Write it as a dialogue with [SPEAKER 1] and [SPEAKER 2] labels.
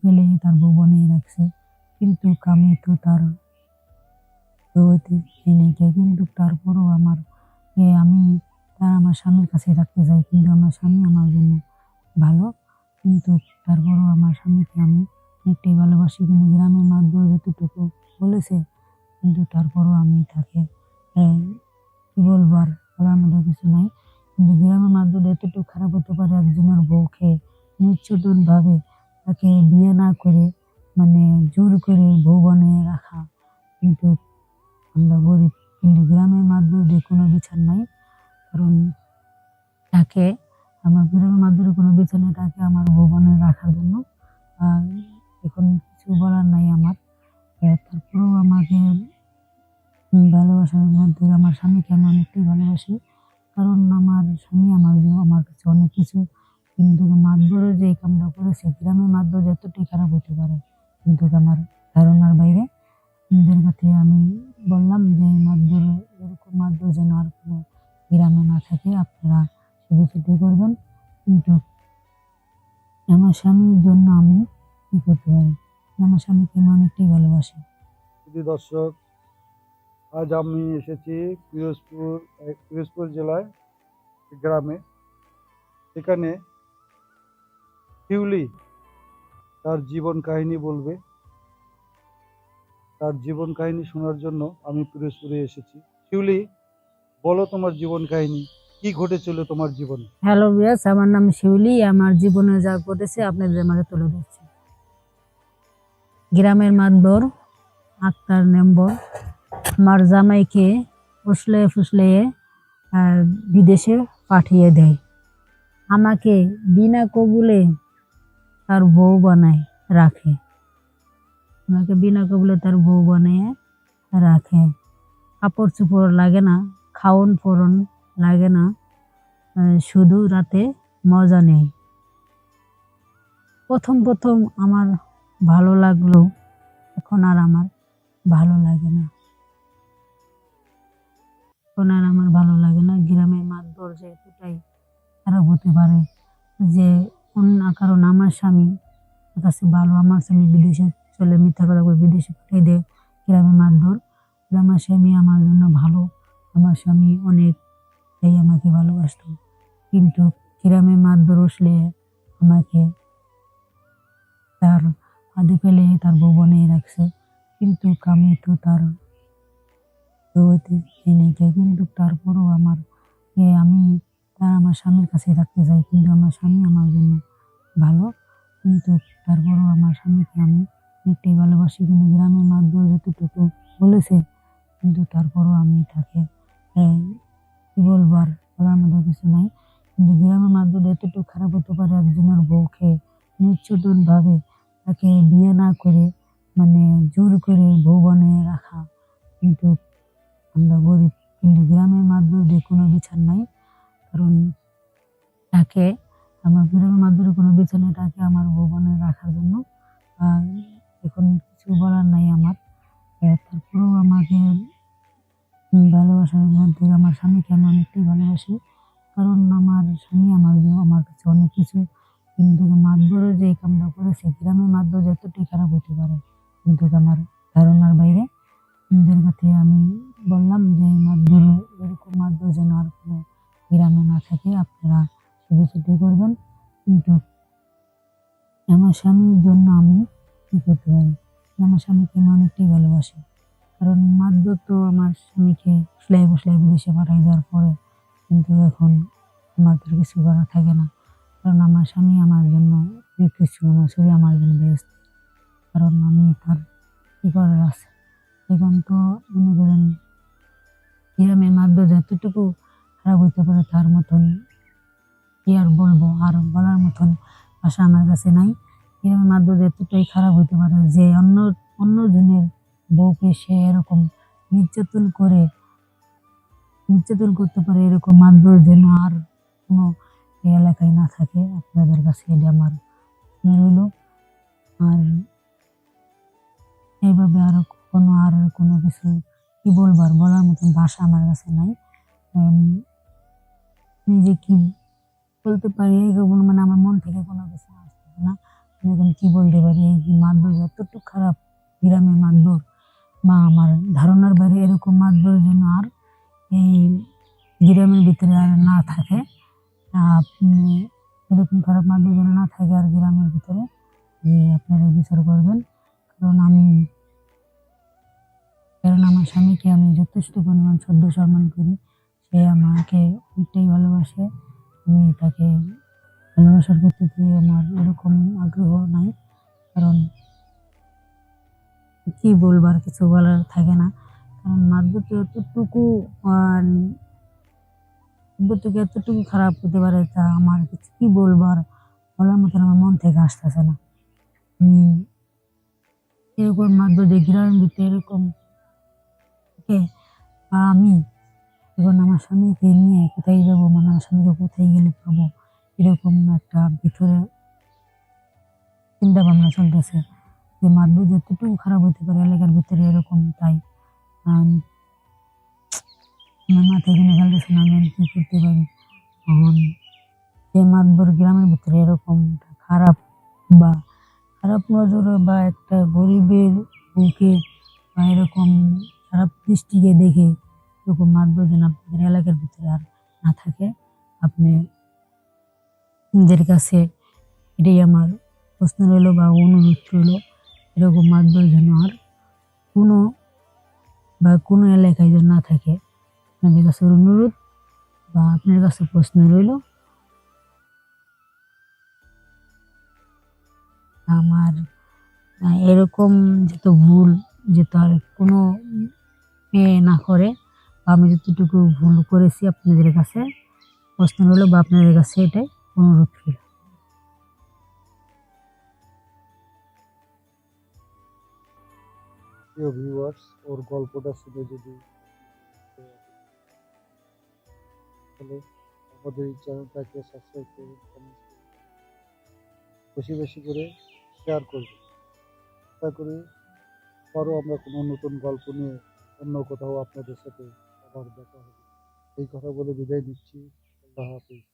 [SPEAKER 1] ফেলে তার বউ বানিয়ে রাখছে। কিন্তু আমি তো তার এনেকে কিন্তু তারপরও আমার আমি, তার আমার স্বামীর কাছে রাখতে চাই। কিন্তু আমার স্বামী আমার জন্য ভালো। কিন্তু তারপরও আমার স্বামীকে আমি অনেকটাই ভালোবাসি। কিন্তু গ্রামের মাধ্যমে যতটুকু বলেছে, কিন্তু তারপরও আমি তাকে কি বলব আর বলার কিছু নাই। কিন্তু গ্রামের মাধ্যমে এতটুকু খারাপ হতে পারে একজনের বউকে নির্যাতনভাবে তাকে বিয়ে না করে মানে জোর করে বউ বানিয়ে রাখা। কিন্তু আমরা গরিব, কিন্তু গ্রামের মাধ্যমে কোনো বিচার নাই। কারণ তাকে, আমার গ্রামের মাধ্যমে কোনো বিচার নেই, তাকে আমার বউ বানিয়ে রাখার জন্য। এখন কিছু বলার নাই আমার। তারপরেও আমাকে ভালোবাসার মধ্যে আমার স্বামীকে আমি অনেকটাই ভালোবাসি। কারণ আমার স্বামী আমার আমার কাছে অনেক কিছু কিন্তু মাতবরের যে কামটা করেছে গ্রামের মাতবর যতটাই খারাপ হতে পারে। কিন্তু আমার ধারণার বাইরে নিজের কাছে আমি বললাম যে মাতবর এরকম মাতবর যেন আর কোনো গ্রামে না থাকে, আপনারা ছুটি করবেন। কিন্তু আমার স্বামীর জন্য আমি কি করতে পারি? আমার স্বামীকে আমি অনেকটাই ভালোবাসি।
[SPEAKER 2] দর্শক, আজ আমি এসেছি পিরোজপুর পিরোজপুর জেলায়, গ্রামে। সেখানে শিউলি তার জীবন কাহিনী বলবে। তার জীবন কাহিনী শোনার জন্য আমি পিরোজপুরে এসেছি। শিউলি, বলো তোমার জীবন কাহিনী, কি ঘটেছিল তোমার জীবনে?
[SPEAKER 1] হ্যালো বিয়াস আমার নাম শিউলি, আমার জীবনে যা ঘটেছে আপনাদের মাঝে তুলে ধরছি। গ্রামের মাতবর, আক্তার নেম্বর আমার জামাইকে ফুসলে ফুসলে বিদেশে পাঠিয়ে দেয়। আমাকে বিনা কবুলে তার বউ বানায়, রাখে। আমাকে বিনা কবলে তার বউ বানিয়ে রাখে। কাপড় চোপড় লাগে না খাওন পরন লাগে না শুধু রাতে মজা নেই। প্রথম প্রথম আমার ভালো লাগল, এখন আর আমার ভালো লাগে না। এখন আর আমার ভালো লাগে না, গ্রামের মাতবর যে এতটাই খারাপ হতে পারে যে অন্য কারণ আমার স্বামী কাছে ভালো, আমার স্বামী বিদেশে চলে, মিথ্যা কথা করে বিদেশে পাঠিয়ে দেয় গ্রামের মাতবর আমার স্বামী আমার জন্য ভালো, আমার স্বামী অনেক, তাই আমাকে ভালোবাসত। কিন্তু গ্রামে মাতবর উঠলে আমাকে তার হাতে ফেলে তার বউ বানিয়ে রাখছে। কিন্তু আমি তো তার কিন্তু তারপরও আমার আমি, তার আমার স্বামীর কাছে রাখতে চাই, কিন্তু আমার স্বামী আমার জন্য ভালো। কিন্তু তারপরও আমার স্বামীকে আমি অনেকটাই ভালোবাসি কিন্তু গ্রামের মাতবর যতটুকু বলেছে, কিন্তু তারপরও আমি তাকে কি বলব আর বলার মধ্যে কিছু নাই। কিন্তু গ্রামের মাধ্যমে এতটুকু খারাপ হতে পারে একজনের বউকে নির্যাতন তাকে বিয়ে না করে মানে জোর করে বউ বানিয়ে রাখা। কিন্তু আমরা গরিব, কিন্তু গ্রামের মাধ্যমে কোনো বিচার নাই। কারণ তাকে আমার গ্রামের মাধ্যমে কোনো তাকে আমার বানিয়ে রাখার জন্য এখন কিছু বলার নাই আমার। তারপরেও আমাকে ভালোবাসার মধ্যে আমার স্বামীকে আমি অনেকটাই ভালোবাসি? কারণ আমার স্বামী আমার আমার কাছে অনেক কিছু। কিন্তু মাতবরের যে কামটা করেছে গ্রামের মাতবর যতটাই খারাপ হতে পারে, কিন্তু আমার ধারণার বাইরে নিজের কাছে আমি বললাম যে মাতবর এরকম মাতবর যেন আর কোনো গ্রামে না থাকে, আপনারা শুধু করবেন কিন্তু আমার স্বামীর জন্য আমি কি করতে পারি? আমার স্বামীকে আমি অনেকটাই ভালোবাসি। কারণ মাতবর তো আমার স্বামীকে ফুসলাই ফুসলাই বিদেশে পাঠাই দেওয়ার পরে কিন্তু এখন আমার কিছু করা থাকে না। কারণ আমার স্বামী আমার জন্য অনেক কিছু আমার শরীর আমার জন্য বেস্ট কারণ আমি তার কী করার আছে? এখন তো মনে করেন গ্রামের মাতবর যতটুকু খারাপ হইতে পারে তার মতন কি আর বলব? আর বলার মতন ভাষা আমার কাছে নাই। গ্রামের মাধ্যমে এতটাই খারাপ হইতে পারে যে অন্য অন্য জনের বউকে সে এরকম নির্যাতন করে, নির্যাতন করতে পারে এরকম মাতবর যেন আর কোনো এলাকায় না থাকে। আপনাদের কাছে এটা আমার রইল আর এইভাবে আর কোনো আর কোনো কিছু কি বলব? আর বলার মতন ভাষা আমার কাছে নাই। নিজে কি বলতে পারি এরকম মানে আমার মন থেকে কোনো কিছু আসতেছে না। এখন কি বলতে পারি, এই যে মাতবর এতটুকু খারাপ গ্রামের মাতবর বা আমার ধারণার বাইরে এরকম মাতবর যেন আর এই গ্রামের ভিতরে আর না থাকে। এরকম খারাপ মাতবর যেন না থাকে আর গ্রামের ভিতরে যে আপনারা বিচার করবেন। কারণ আমি, কারণ আমার স্বামীকে আমি যথেষ্ট পরিমাণ শ্রদ্ধ সম্মান করি। সে আমাকে অনেকটাই ভালোবাসে। আমি তাকে ভালোবাসার প্রতি দিয়ে আমার এরকম আগ্রহ নাই। কারণ কি বলবার কিছু বলার থাকে না। কারণ মাদবুকে এতটুকু মাদবুকে এতটুকু খারাপ হতে পারে তা আমার কিছু কি বলবার বলার মতন আমার মন থেকে আসতেছে না। এরকম মাদবু যে ভিতরে এরকম আমি এখন আমার স্বামীকে নিয়ে কোথায় যাব মানে আমার স্বামীকে কোথায় গেলে পাবো এরকম একটা ভিতরে চিন্তা ভাবনা চলতেছে। যে মাদবু যতটুকু খারাপ হতে পারে এলাকার ভিতরে এরকম তাই। আম, আমার মাথায় কিনে ফেলতেছে না আমি কি করতে পারি? এখন যে মাতবর গ্রামের ভিতরে এরকম খারাপ বা খারাপ নজরে বা একটা গরিবের বুকে বা এরকম খারাপ দৃষ্টিকে দেখে এরকম মাতবর যেন আপনাদের এলাকার ভিতরে আর না থাকে। আপনি নিজের কাছে এটাই আমার প্রশ্ন রইল বা অনুরোধ রইল, এরকম মাতবর যেন আর কোনো বা কোনো এলাকায় যেন না থাকে, আপনাদের কাছে অনুরোধ বা আপনার কাছে প্রশ্ন রইল, আমার এরকম যত ভুল যেত আর কোনো মেয়ে না করে আমি যতটুকু ভুল করেছি আপনাদের কাছে, প্রশ্ন রইল বা আপনাদের কাছে এটাই অনুরোধ
[SPEAKER 2] প্রিয় ভিউয়ার্স ওর গল্পটা শুনে যদি তাহলে আমাদের চ্যানেলটাকে সাবস্ক্রাইব বেশি বেশি করে শেয়ার করবেন আশা করি আমরা কোনো নতুন গল্প নিয়ে অন্য কোথাও আপনাদের সাথে আবার দেখা হবে। এই কথা বলে বিদায় দিচ্ছি আল্লাহ হাফিজ।